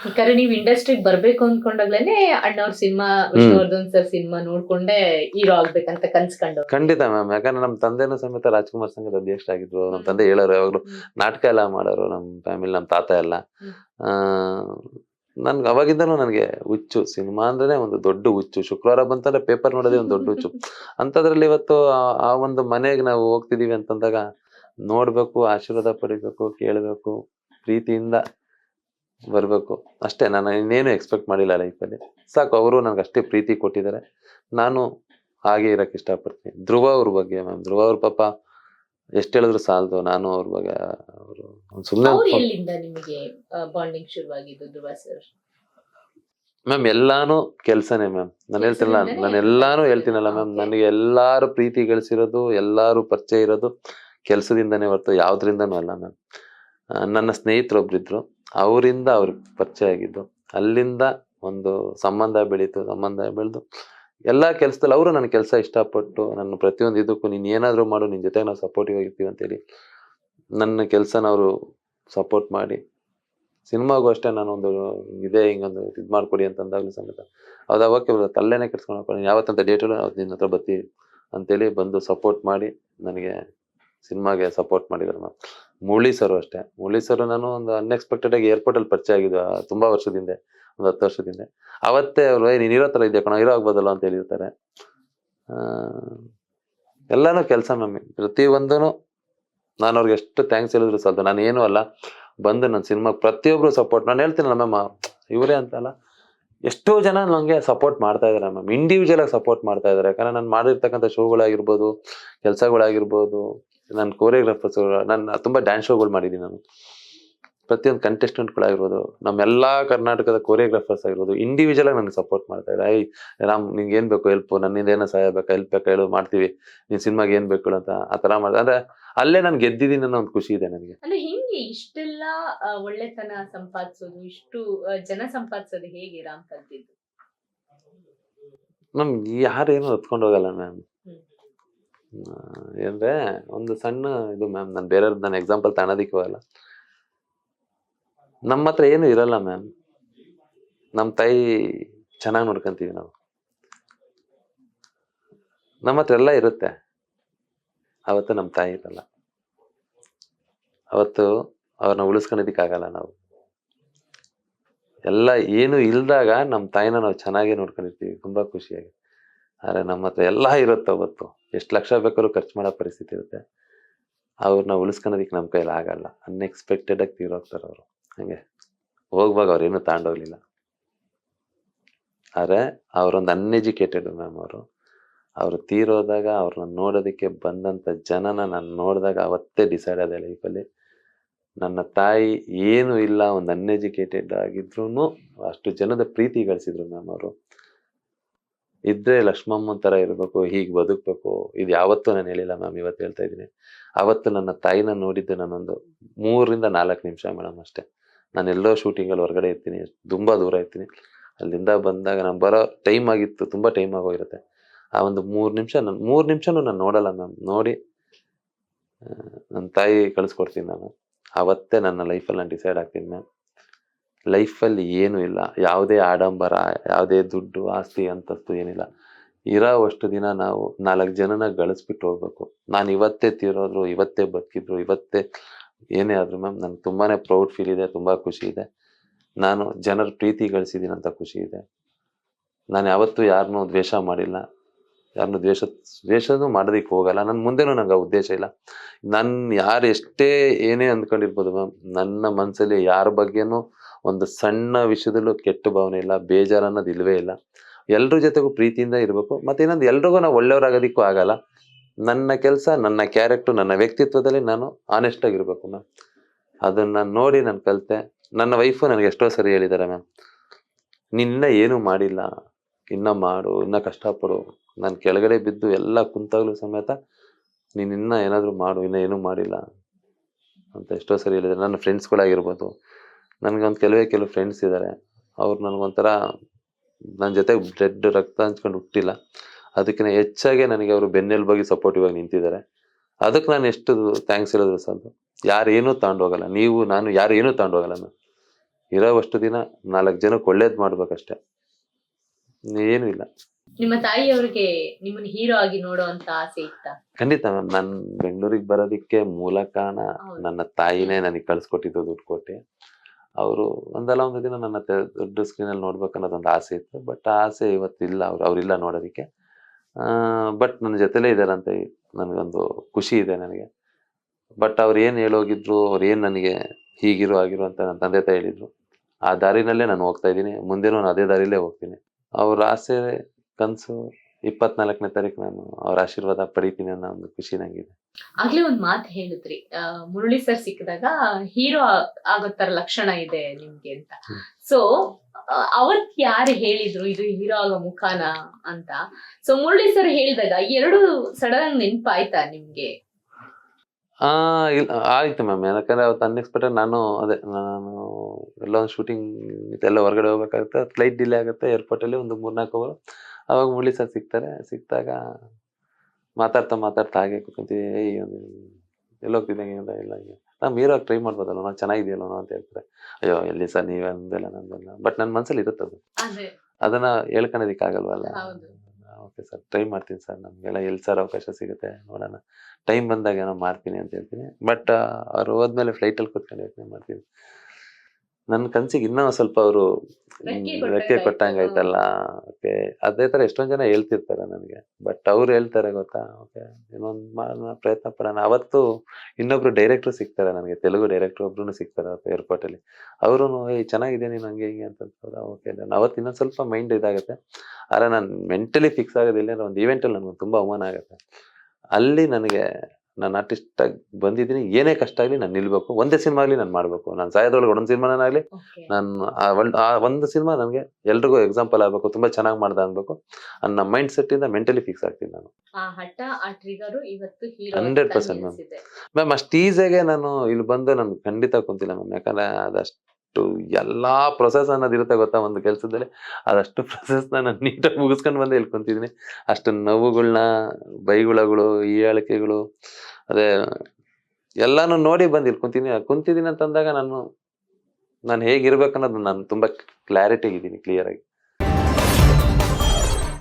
ಯಾಕಂದ್ರೆ ನೀವು ಇಂಡಸ್ಟ್ರಿಗೆ ಬರ್ಬೇಕು ಅನ್ಕೊಂಡಾಗ್ಲೇನೆ ಅಣ್ಣವ್ರ ಸಿನಿಮಾ ವಿಷ್ಣುವರ್ಧನ್ ಸರ್ ಸಿನಿಮಾ ನೋಡ್ಕೊಂಡೆ ಹೀರೋ ಆಗ್ಬೇಕಂತ ಕನ್ಸ್ಕೊಂಡು ಖಂಡಿತ ಮ್ಯಾಮ್ ಯಾಕಂದ್ರೆ ನಮ್ಮ ತಂದೆನೂ ಸಮೇತ ರಾಜ್ಕುಮಾರ್ ಸಂಘದ ಅಧ್ಯಕ್ಷ ಆಗಿದ್ರು. ನಮ್ಮ ತಂದೆ ಹೇಳೋರು ಯಾವಾಗ್ಲೂ ನಾಟಕ ಎಲ್ಲ ಮಾಡೋರು ನಮ್ಮ ಫ್ಯಾಮಿಲಿ ನಮ್ಮ ತಾತ ಎಲ್ಲ. ನನ್ಗೆ ಅವಾಗಿಂದನೂ ನನಗೆ ಹುಚ್ಚು. ಸಿನಿಮಾ ಅಂದ್ರೆ ಒಂದು ದೊಡ್ಡ ಹುಚ್ಚು. ಶುಕ್ರವಾರ ಬಂತಂದ್ರೆ ಪೇಪರ್ ನೋಡೋದೇ ಒಂದು ದೊಡ್ಡ ಹುಚ್ಚು. ಅಂತದ್ರಲ್ಲಿ ಇವತ್ತು ಆ ಒಂದು ಮನೆಗೆ ನಾವು ಹೋಗ್ತಿದೀವಿ ಅಂತಂದಾಗ ನೋಡ್ಬೇಕು ಆಶೀರ್ವಾದ ಪಡಿಬೇಕು ಕೇಳಬೇಕು ಪ್ರೀತಿಯಿಂದ ಬರ್ಬೇಕು. ಅಷ್ಟೇ ನಾನು ಇನ್ನೇನು ಎಕ್ಸ್ಪೆಕ್ಟ್ ಮಾಡಿಲ್ಲ ಲೈಫಲ್ಲಿ ಸಾಕು ಅವರು ನನಗೆ ಅಷ್ಟೇ ಪ್ರೀತಿ ಕೊಟ್ಟಿದ್ದಾರೆ. ನಾನು ಹಾಗೆ ಇರಕ್ಕೆ ಇಷ್ಟಪಡ್ತೀನಿ. ಧ್ರುವ ಅವ್ರ ಬಗ್ಗೆ ಮ್ಯಾಮ್ ಧ್ರುವ ಅವ್ರ ಪಾಪ ಎಷ್ಟು ಹೇಳಿದ್ರು ಸಾಲದು. ನಾನು ಅವ್ರ ಬಗ್ಗೆ ಅವರು ಸುಮ್ಮನೆ ಮ್ಯಾಮ್ ಎಲ್ಲಾನು ಕೆಲ್ಸನೇ ಮ್ಯಾಮ್ ನಾನು ಹೇಳ್ತಿಲ್ಲ ನಾನು ಎಲ್ಲಾನು ಹೇಳ್ತೀನಲ್ಲ ಮ್ಯಾಮ್ ನನಗೆ ಎಲ್ಲಾರು ಪ್ರೀತಿ ಗಳಿಸಿರೋದು ಎಲ್ಲಾರು ಪರಿಚಯ ಇರೋದು ಕೆಲಸದಿಂದನೇ ಹೊರತು ಯಾವ್ದ್ರಿಂದನೂ ಅಲ್ಲ ಮ್ಯಾಮ್ ನನ್ನ ಸ್ನೇಹಿತರೊಬ್ರಿದ್ರು, ಅವರಿಂದ ಅವ್ರ ಪರಿಚಯ ಆಗಿದ್ದು, ಅಲ್ಲಿಂದ ಒಂದು ಸಂಬಂಧ ಬೆಳೀತು, ಸಂಬಂಧ ಬೆಳೆದು ಎಲ್ಲ ಕೆಲಸದಲ್ಲಿ ಅವರು ನನ್ನ ಕೆಲಸ ಇಷ್ಟಪಟ್ಟು ನನ್ನ ಪ್ರತಿಯೊಂದು ಇದಕ್ಕೂ ನೀನು ಏನಾದರೂ ಮಾಡು ನಿನ್ನ ಜೊತೆಗೆ ನಾವು ಸಪೋರ್ಟಿವ್ ಆಗಿರ್ತೀವಿ ಅಂತೇಳಿ ನನ್ನ ಕೆಲಸನ ಅವರು ಸಪೋರ್ಟ್ ಮಾಡಿ, ಸಿನಿಮಾಗೂ ಅಷ್ಟೇ ನಾನು ಒಂದು ಇದೇ ಹಿಂಗೊಂದು ಇದು ಮಾಡಿಕೊಡಿ ಅಂತಂದಾಗ್ಲೂ ಸಮೇತ. ಅದು ಅವಾಗ ತಲ್ಲೇನೆ ಕೆಡ್ಸ್ಕೊಂಡು ಯಾವತ್ತಂತ ಡೇಟು ನಿನ್ನ ಹತ್ರ ಬರ್ತೀವಿ ಅಂತೇಳಿ ಬಂದು ಸಪೋರ್ಟ್ ಮಾಡಿ, ನನಗೆ ಸಿನಿಮಾಗೆ ಸಪೋರ್ಟ್ ಮಾಡಿದ್ರು ಮ್ಯಾಮ್ ಮುರಳಿ ಸರ್ ಅಷ್ಟೇ. ಮುರಳಿ ಸರ್ ನಾನು ಒಂದು ಅನ್ಎಕ್ಸ್ಪೆಕ್ಟೆಡ್ ಆಗಿ ಏರ್ಪೋರ್ಟ್ ಅಲ್ಲಿ ಪರಿಚಯ ಆಗಿದ್ದು ತುಂಬ ವರ್ಷದಿಂದ ಒಂದು ಹತ್ತು ವರ್ಷದಿಂದ ಅವತ್ತೇ ಅವ್ರು "ಏ, ನೀನ್ ಇರೋ ತರ ಇದೆಯಾ ಕಣ ಇರೋ ಅಂತ ಹೇಳಿರ್ತಾರೆ. ಎಲ್ಲಾನು ಕೆಲಸ ಮ್ಯಾಮ್ ಪ್ರತಿಯೊಂದೂ ನಾನು ಅವ್ರಿಗೆ ಎಷ್ಟು ಥ್ಯಾಂಕ್ಸ್ ಹೇಳಿದ್ರು ಸಾಲದು. ನಾನು ಏನೂ ಅಲ್ಲ. ಬಂದು ನನ್ನ ಸಿನಿಮಾಗೆ ಪ್ರತಿಯೊಬ್ರು ಸಪೋರ್ಟ್ ನಾನು ಹೇಳ್ತೀನಲ್ಲ ಮ್ಯಾಮ್ ಇವರೇ ಅಂತಲ್ಲ. ಎಷ್ಟೋ ಜನ ನನಗೆ ಸಪೋರ್ಟ್ ಮಾಡ್ತಾ ಇದ್ದಾರೆ ಮ್ಯಾಮ್ ಇಂಡಿವಿಜುವಲ್ ಆಗಿ ಸಪೋರ್ಟ್ ಮಾಡ್ತಾ ಇದ್ದಾರೆ ಯಾಕಂದ್ರೆ ನಾನು ಮಾಡಿರ್ತಕ್ಕಂಥ ಶೋಗಳಾಗಿರ್ಬೋದು, ಕೆಲಸಗಳಾಗಿರ್ಬೋದು ನನ್ನ ಕೋರಿಯೋಗ್ರಾಫರ್ಸ್ ನಾನು ತುಂಬಾ ಡ್ಯಾನ್ಸ್ ಶೋಗಳು ಮಾಡಿದ್ದೀನಿ ನಾನು. ಪ್ರತಿಯೊಂದು ಕಂಟೆಸ್ಟೆಂಟ್ಗಳಾಗಿರ್ಬೋದು ನಮ್ಮೆಲ್ಲಾ ಕರ್ನಾಟಕದ ಕೋರಿಯೋಗ್ರಾಫರ್ಸ್ ಆಗಿರ್ಬೋದು ಇಂಡಿವಿಜುವಲ್ ಆಗಿ ನನಗೆ ಸಪೋರ್ಟ್ ಮಾಡ್ತಾ ಇದ್ದಾರೆ ಐ ರಾಮ್, ನಿಂಗೆ ಏನು ಬೇಕು? ಹೆಲ್ಪ್ ನನ್ನಿಂದ ಏನೋ ಸಹಾಯ ಬೇಕಾ? ಹೆಲ್ಪ್ ಬೇಕಾ? ಹೇಳು, ಮಾಡ್ತೀವಿ. ನೀನು ಸಿನಿಮಾಗೆ ಏನು ಬೇಕು? ಅಂತ ಆ ತರ ಮಾಡ್ತಾರೆ ಅಂದ್ರೆ ಅಲ್ಲೇ ನಾನು ಗೆದ್ದಿದ್ದೀನಿ ಅನ್ನೋ ಒಂದು ಖುಷಿ ಇದೆ ನನಗೆ. ಅಂದ್ರೆ ಹಿಂಗೆ ಇಷ್ಟೆಲ್ಲ ಆ, ಒಳ್ಳೆತನ ಸಂಪಾದಿಸೋದು ಇಷ್ಟು ಆ, ಜನ ಸಂಪಾದಿಸೋದು ಹೇಗೆ ರಾಮ್ ಕಲ್ತಿದ್ದು ನಮ್ ಯಾರೇನು ಹೊತ್ಕೊಂಡು ಹೋಗಲ್ಲ ಮ್ಯಾಮ್ ಹ್ಮ್. ಅಂದ್ರೆ ಒಂದು ಸಣ್ಣ ಇದು ಮ್ಯಾಮ್ ನಾನು ಬೇರೆ ನಾನು ಎಕ್ಸಾಂಪಲ್ ತಗೊಳೋದಿಕ್ಕೆ ಹೋಗಲ್ಲ. ನಮ್ಮ ಹತ್ರ ಏನು ಇರಲ್ಲ ಮ್ಯಾಮ್ ನಮ್ಮ ತಾಯಿ ಚೆನ್ನಾಗಿ ನೋಡ್ಕೊಂತೀವಿ ನಾವು. ನಮ್ಮ ಹತ್ರ ಎಲ್ಲ ಇರುತ್ತೆ. ಅವತ್ತು ನಮ್ಮ ತಾಯಿ ಇರಲ್ಲ. ಅವತ್ತು ಅವ್ರನ್ನ ಉಳಿಸ್ಕೊಳೋದಿಕ್ಕಾಗಲ್ಲ ನಾವು. ಎಲ್ಲ ಏನು ಇಲ್ದಾಗ ನಮ್ಮ ತಾಯಿನ ನಾವು ಚೆನ್ನಾಗಿ ನೋಡ್ಕೊಂಡಿರ್ತೀವಿ. ತುಂಬಾ ಖುಷಿಯಾಗಿ. ಆದರೆ ನಮ್ಮ ಹತ್ರ ಎಲ್ಲ ಇರುತ್ತೆ ಅವತ್ತು. ಎಷ್ಟು ಲಕ್ಷ ಬೇಕಾದ್ರೂ ಖರ್ಚು ಮಾಡೋ ಪರಿಸ್ಥಿತಿ ಇರುತ್ತೆ. ಅವ್ರನ್ನ ಉಳಿಸ್ಕೊಳೋದಿಕ್ಕೆ ನಮ್ಮ ಕೈಲಿ ಆಗಲ್ಲ. ಅನ್ಎಕ್ಸ್ಪೆಕ್ಟೆಡ್ ಆಗಿ ತೀರೋಗ್ತಾರೆ ಅವರು. ಹಂಗೆ. ಹೋಗುವಾಗ ಅವ್ರೇನು ತಗೊಂಡೋಗ್ಲಿಲ್ಲ ಆದರೆ ಅವರೊಂದು ಅನ್ಎಜುಕೇಟೆಡ್ ಮ್ಯಾಮ್ ಅವರು. ಅವ್ರು ತೀರೋದಾಗ ಅವ್ರನ್ನ ನೋಡೋದಕ್ಕೆ ಬಂದಂತ ಜನನ ನಾನು ನೋಡಿದಾಗ ಅವತ್ತೇ ಡಿಸೈಡ್ ಆದ ಲೈಫಲ್ಲಿ ನನ್ನ ತಾಯಿ ಏನು ಇಲ್ಲ, ಒಂದು ಅನ್ಎಜುಕೇಟೆಡ್ ಆಗಿದ್ರು ಅಷ್ಟು ಜನದ ಪ್ರೀತಿ ಗಳಿಸಿದ್ರು ಮ್ಯಾಮ್ ಅವರು. ಇದ್ರೆ ಲಕ್ಷ್ಮಮ್ಮನ ತರ ಇರಬೇಕು, ಹೀಗೆ ಬದುಕಬೇಕು, ಇದು ಯಾವತ್ತೂ ನಾನು ಹೇಳಿಲ್ಲ ಮ್ಯಾಮ್ ಇವತ್ತು ಹೇಳ್ತಾ ಇದ್ದೀನಿ. ಅವತ್ತು ನನ್ನ ತಾಯಿನ ನೋಡಿದ್ದು ನಾನೊಂದು ಮೂರರಿಂದ ನಾಲ್ಕು ನಿಮಿಷ ಮೇಡಮ್ ಅಷ್ಟೇ. ನಾನು ಎಲ್ಲೋ ಶೂಟಿಂಗಲ್ಲಿ ಹೊರಗಡೆ ಇರ್ತೀನಿ, ತುಂಬ ದೂರ ಇರ್ತೀನಿ. ಅಲ್ಲಿಂದ ಬಂದಾಗ ನಾನು ಬರೋ ಟೈಮ್ ಆಗಿತ್ತು, ತುಂಬ ಟೈಮ್ ಆಗೋಗಿರುತ್ತೆ. ಆ ಒಂದು ಮೂರು ನಿಮಿಷ ನಾನು, ಮೂರು ನಿಮಿಷನೂ ನಾನು ನೋಡಲ್ಲ ಮ್ಯಾಮ್ ನೋಡಿ ನನ್ನ ತಾಯಿ ಕಳಿಸ್ಕೊಡ್ತೀನಿ ನಾನು. ಅವತ್ತೇ ನನ್ನ ಲೈಫಲ್ಲಿ ನಾನು ಡಿಸೈಡ್ ಆಗ್ತೀನಿ ಮ್ಯಾಮ್ ಲೈಫಲ್ಲಿ ಏನೂ ಇಲ್ಲ. ಯಾವುದೇ ಆಡಂಬರ, ಯಾವುದೇ ದುಡ್ಡು, ಆಸ್ತಿ, ಅಂತಸ್ತು ಏನಿಲ್ಲ. ಇರೋವಷ್ಟು ದಿನ ನಾವು ನಾಲ್ಕು ಜನನ ಗಳಿಸ್ಬಿಟ್ಟು ಹೋಗ್ಬೇಕು. ನಾನು ಇವತ್ತೇ ತೀರೋದ್ರು, ಇವತ್ತೇ ಬದುಕಿದ್ರು, ಇವತ್ತೇ ಏನೇ ಆದರೂ ಮ್ಯಾಮ್ ನನಗೆ ತುಂಬಾ ಪ್ರೌಡ್ ಫೀಲ್ ಇದೆ, ತುಂಬ ಖುಷಿ ಇದೆ. ನಾನು ಜನರ ಪ್ರೀತಿ ಗಳಿಸಿದ್ದೀನಿ ಅಂತ ಖುಷಿ ಇದೆ. ನಾನು ಯಾವತ್ತೂ ಯಾರನ್ನೂ ದ್ವೇಷ ಮಾಡಿಲ್ಲ. ಯಾರನ್ನೂ ದ್ವೇಷ, ದ್ವೇಷನೂ ಮಾಡೋದಕ್ಕೆ ಹೋಗಲ್ಲ. ನನ್ನ ಮುಂದೆನೂ ನಂಗೆ ಆ ಉದ್ದೇಶ ಇಲ್ಲ. ನನ್ನ ಯಾರು ಎಷ್ಟೇ ಏನೇ ಅಂದ್ಕೊಂಡಿರ್ಬೋದು ಮ್ಯಾಮ್, ನನ್ನ ಮನಸ್ಸಲ್ಲಿ ಯಾರ ಬಗ್ಗೆನೂ ಒಂದು ಸಣ್ಣ ವಿಷಯದಲ್ಲೂ ಕೆಟ್ಟ ಭಾವನೆ ಇಲ್ಲ, ಬೇಜಾರು ಅನ್ನೋದು ಇಲ್ಲವೇ ಇಲ್ಲ. ಎಲ್ಲರ ಜೊತೆಗೂ ಪ್ರೀತಿಯಿಂದ ಇರಬೇಕು. ಮತ್ತು ಇನ್ನೊಂದು ಎಲ್ರಿಗೂ ನಾವು ಒಳ್ಳೆಯವರಾಗೋದಕ್ಕೂ ಆಗಲ್ಲ. ನನ್ನ ಕೆಲಸ, ನನ್ನ ಕ್ಯಾರೆಕ್ಟರ್, ನನ್ನ ವ್ಯಕ್ತಿತ್ವದಲ್ಲಿ ನಾನು ಆನೆಸ್ಟ್ ಆಗಿರ್ಬೇಕು ಮ್ಯಾಮ್. ಅದನ್ನ ನೋಡಿ ನಾನು ಕಲಿತೆ. ನನ್ನ ವೈಫು ನನಗೆ ಎಷ್ಟೋ ಸರಿ ಹೇಳಿದ್ದಾರೆ ಮ್ಯಾಮ್. ನಿನ್ನ ಏನೂ ಮಾಡಿಲ್ಲ, ಇನ್ನ ಮಾಡು, ಇನ್ನ ಕಷ್ಟಪಡು. ನಾನು ಕೆಳಗಡೆ ಬಿದ್ದು ಎಲ್ಲ ಕುಂತಾಗ್ಲೂ ಸಮೇತ, ನೀನು ಇನ್ನ ಏನಾದರೂ ಮಾಡು, ಇನ್ನೂ ಏನೂ ಮಾಡಿಲ್ಲ ಅಂತ ಎಷ್ಟೋ ಸರಿ ಹೇಳಿದ್ದಾರೆ ನನ್ನ ಫ್ರೆಂಡ್ಸ್ಗಳಾಗಿರ್ಬೋದು ನನಗೊಂದು ಕೆಲವೇ ಕೆಲವು ಫ್ರೆಂಡ್ಸ್ ಇದ್ದಾರೆ ಅವ್ರು ನನಗೊಂಥರ ನನ್ನ ಜೊತೆ ಬ್ಲಡ್ ರಕ್ತ ಹಂಚ್ಕೊಂಡು ಹುಟ್ಟಿಲ್ಲ. ಅದಕ್ಕಿಂತ ಹೆಚ್ಚಾಗಿ ನನಗೆ ಅವರು ಬೆನ್ನೆಲುಬಾಗಿ ಸಪೋರ್ಟಿವ್ ಆಗಿ ನಿಂತಿದ್ದಾರೆ. ಅದಕ್ಕೆ ನಾನು ಎಷ್ಟು ಥ್ಯಾಂಕ್ಸ್ ಹೇಳಿದ್ರು ಸಾಲದು ಯಾರೇನೂ ತಗೊಂಡು ತಗೊಂಡೋಗಲ್ಲ ನೀವು, ನಾನು ಯಾರೇನೂ ತಗೊಂಡೋಗಲ್ಲ ನಾನು. ಇರೋವಷ್ಟು ದಿನ ನಾಲ್ಕು ಜನಕ್ಕೆ ಒಳ್ಳೇದು ಮಾಡ್ಬೇಕಷ್ಟೆ. ಏನೂ ಇಲ್ಲ. ನಿಮ್ಮ ತಾಯಿಯವ್ರಿಗೆ ನಿಮ್ಮನ್ನ ಹೀರೋ ಆಗಿ ನೋಡುವಂತ ಆಸೆ ಇತ್ತ? ಖಂಡಿತ ಮ್ಯಾಮ್. ನಾನು ಬೆಂಗಳೂರಿಗೆ ಬರೋದಿಕ್ಕೆ ಮೂಲ ಕಾರಣ ಹೌದು. ನನ್ನ ತಾಯಿನೇ ನನಗೆ ಕಳ್ಸಿಕೊಟ್ಟಿದ್ದು ದುಡ್ಡು ಕೊಟ್ಟು. ಅವರು ಒಂದಲ್ಲ ಒಂದು ದಿನ ನನ್ನ ತೆ- ದೊಡ್ಡ ಸ್ಕ್ರೀನ್ ಅಲ್ಲಿ ನೋಡ್ಬೇಕು ಅನ್ನೋದೊಂದು ಆಸೆ ಇತ್ತು. ಬಟ್ ಆ ಆಸೆ ಇವತ್ತಿಲ್ಲ. ಅವ್ರು ಅವ್ರಿಲ್ಲ ನೋಡೋದಕ್ಕೆ. ಬಟ್ ನನ್ನ ಜೊತೆಲೇ ಇದ್ದಾರೆ ಅಂತ ನನಗೊಂದು ಖುಷಿ ಇದೆ ನನಗೆ. ಬಟ್ ಅವ್ರು ಏನು ಹೇಳೋಗಿದ್ರು ಅವ್ರು ಏನು ನನಗೆ ಹೀಗಿರು ಆಗಿರು ಅಂತ ನನ್ನ ತಂದೆ ತಾಯಿ ಹೇಳಿದ್ರು. ಆ ದಾರಿನಲ್ಲೇ ನಾನು ಹೋಗ್ತಾ ಇದ್ದೀನಿ. ಮುಂದೆ ನಾನು ಅದೇ ದಾರಿಲೇ ಹೋಗ್ತೀನಿ. ಅವ್ರ ಆಸೆ ಕನಸು ಇಪ್ಪತ್ನಾಲ್ಕನೇ ತಾರೀಕು ನಾನು ಅವ್ರ ಆಶೀರ್ವಾದ ಪಡಿತೀನಿ ಅನ್ನೋ ಒಂದು ಖುಷಿ ನಂಗಿದೆ ಆಗ್ಲೇ ಒಂದ್ ಮಾತು ಹೇಳಿದ್ರಿ. ಮುರಳಿ ಸರ್ ಸಿಕ್ಕಿದಾಗ ಹೀರೋ ಆಗೋ ತರ ಲಕ್ಷಣ ಇದೆ ನಿಮ್ಗೆ ಅಂತ. ಸೊ ಅವತ್ ಯಾರು ಹೇಳಿದ್ರು ಇದು ಹೀರೋ ಆಗೋ ಮುಖಾನ ಅಂತ? ಸೊ ಮುರಳಿ ಸರ್ ಹೇಳಿದಾಗ ಎರಡು ಸಡನ್ ಆಗಿ ನೆನ್ಪಾಯ್ತಾ ನಿಮ್ಗೆ? ಆ ಇಲ್ಲ ಆಯ್ತು ಮ್ಯಾಮ್. ಯಾಕಂದ್ರೆ ಅವತ್ತು ಅನ್ಎಕ್ಸ್ಪೆಕ್ಟೆಡ್ ನಾನು ಅದೇ ನಾನು ಎಲ್ಲ ಒಂದು ಶೂಟಿಂಗ್ ಇದೆಲ್ಲ ಹೊರಗಡೆ ಹೋಗ್ಬೇಕಾಗುತ್ತೆ ಫ್ಲೈಟ್ ಡಿಲೇ ಆಗುತ್ತೆ ಏರ್ಪೋರ್ಟ್ ಅಲ್ಲಿ ಒಂದು ಮೂರ್ನಾಲ್ಕು ಅವರು ಅವಾಗ ಮುರಳಿ ಸರ್ ಸಿಗ್ತಾರೆ. ಸಿಕ್ಕಿದಾಗ ಮಾತಾಡ್ತಾ ಮಾತಾಡ್ತಾ ಹಾಗೆ ಕೂತ್ಕೊಂತೀವಿ. ಏಯ್ ಒಂದು ಎಲ್ಲಿ ಹೋಗ್ತಿದ್ದಂಗೆ ಅಂತ ಇಲ್ಲ ಹಿಂಗೆ. ನಾವು ಮೀರೋಗಿ ಟ್ರೈ ಮಾಡ್ಬೋದಲ್ಲ ನಾವು ಚೆನ್ನಾಗಿದೆಯಲ್ಲ ಅಂತ ಹೇಳ್ತಾರೆ. ಅಯ್ಯೋ ಎಲ್ಲಿ ಸರ್ ನೀವೇ ಅಂದೆಲ್ಲ ನಂದೆಲ್ಲ. ಬಟ್ ನನ್ನ ಮನಸ್ಸಲ್ಲಿ ಇರುತ್ತೆ ಅದು. ಅದೇ. ಅದನ್ನ ಹೇಳ್ಕೊಳೋದಿಕ್ ಆಗಲ್ವಲ್ಲ ಹೌದು. ಓಕೆ ಸರ್ ಟ್ರೈ ಮಾಡ್ತೀನಿ ಸರ್ ನಮಗೆಲ್ಲ ಎಲ್ಲಿ ಸರ್ ಅವಕಾಶ ಸಿಗುತ್ತೆ ನೋಡೋಣ. ಟೈಮ್ ಬಂದಾಗ ಏನೋ ಮಾಡ್ತೀನಿ ಅಂತ ಹೇಳ್ತೀನಿ. ಬಟ್ ಅವ್ರು ಹೋದ್ಮೇಲೆ ಫ್ಲೈಟಲ್ಲಿ ಕೂತ್ಕೊಂಡು ಯೋಚನೆ ಮಾಡ್ತೀನಿ. ನನ್ನ ಕನ್ಸಿಗೆ ಇನ್ನೂ ಸ್ವಲ್ಪ ಅವರು ರೆಕ್ಕೆ ರೆಕ್ಕೆ ಕೊಟ್ಟಂಗಾಯ್ತು. ಕೊಟ್ಟಂಗಾಯ್ತಲ್ಲ ಓಕೆ. ಅದೇ ತರ ಎಷ್ಟೊಂದು ಜನ ಹೇಳ್ತಿರ್ತಾರೆ ನನಗೆ. ಬಟ್ ಅವ್ರು ಹೇಳ್ತಾರೆ ಗೊತ್ತಾ ಓಕೆ ಇನ್ನೊಂದು ಮಾಡೋಣ ಪ್ರಯತ್ನ ಪಡೋಣ. ಅವತ್ತು ಇನ್ನೊಬ್ರು ಡೈರೆಕ್ಟರ್ ಸಿಗ್ತಾರೆ ನನಗೆ ತೆಲುಗು ಡೈರೆಕ್ಟರ್ ಒಬ್ರು ಸಿಗ್ತಾರೆ ಏರ್ಪೋರ್ಟ್ ಅಲ್ಲಿ. ಅವರು ಏಯ್ ಚೆನ್ನಾಗಿದೆ ನೀನು ಹಂಗೆ ಹಿಂಗೆ? ಅಂತ ಓಕೆ ಅವತ್ತು ಇನ್ನೊಂದು ಸ್ವಲ್ಪ ಮೈಂಡ್ ಇದಾಗುತ್ತೆ. ಆದ್ರೆ ನಾನು ಮೆಂಟಲಿ ಫಿಕ್ಸ್ ಆಗೋದಿಲ್ಲ ಒಂದು ಈವೆಂಟಲ್ಲಿ ನನಗೆ ತುಂಬಾ ಅವಮಾನ ಆಗುತ್ತೆ. ಅಲ್ಲಿ ನನಗೆ ನಾನು ಆರ್ಟಿಸ್ಟ್ ಆಗಿ ಬಂದಿದ್ದೀನಿ. ಏನೇ ಕಷ್ಟ ಆಗಲಿ ನಾನು ನಿಲ್ಬೇಕು. ಒಂದೇ ಸಿನಿಮಾ ಆಗಲಿ ನಾನು ಮಾಡಬೇಕು. ನಾನು ಸಾಯೋದ್ರೊಳಗೆ ಒಂದೊಂದು ಸಿನಿಮಾನಾಗಲಿ ನಾನು ಆ ನಾನು ಆ ಒಂದು ಸಿನಿಮಾ ನನಗೆ ಎಲ್ರಿಗೂ ಎಕ್ಸಾಂಪಲ್ ಆಗಬೇಕು. ತುಂಬಾ ಚೆನ್ನಾಗಿ ಮಾಡ್ದ ಅನ್ಬೇಕು. ನನ್ನ ಮೈಂಡ್ ಸೆಟ್ ಇಂದ ಮೆಂಟಲಿ ಫಿಕ್ಸ್ ಆಗ್ತೀನಿ ನಾನು. ಹಂಡ್ರೆಡ್ ಪರ್ಸೆಂಟ್ ಮ್ಯಾಮ್ ಟ್ರಿಗರು ಇವತ್ತು ಹೀರೋ 100% ma'am. ಮ್ಯಾಮ್. ಅಷ್ಟು ಈಸಿಯಾಗೆ ನಾನು ಇಲ್ಲಿ ಬಂದು ನಾನು ಖಂಡಿತ ಕುಂತಿಲ್ಲ ಮ್ಯಾಮ್. ಯಾಕಂದ್ರೆ ಅದಷ್ಟು ಎಲ್ಲಾ ಪ್ರೊಸೆಸ್ ಅನ್ನೋದು ಇರುತ್ತೆ ಗೊತ್ತಾ ಒಂದು ಕೆಲಸದಲ್ಲಿ? ಅದಷ್ಟು ಪ್ರೊಸೆಸ್ ನಾನು ನೀಟಾಗಿ ಮುಗಿಸ್ಕೊಂಡು ಬಂದು ಇಲ್ಲಿ ಕುಂತಿದ್ದೀನಿ ಅಷ್ಟು ನೋವುಗಳನ್ನ ಬೈಗುಳಗಳು ಹೇಳಿಕೆಗಳು ಅದೇ ಎಲ್ಲಾನು ನೋಡಿ ಬಂದು ಇಲ್ಲಿ ಕುಂತೀನಿ ಕುಂತಿದ್ದೀನಿ ಅಂತಂದಾಗ ನಾನು ನಾನು ಹೇಗಿರ್ಬೇಕು ಅನ್ನೋದು ನಾನು ತುಂಬಾ ಕ್ಲಾರಿಟಿ ಇದ್ದೀನಿ ಕ್ಲಿಯರ್ ಆಗಿ.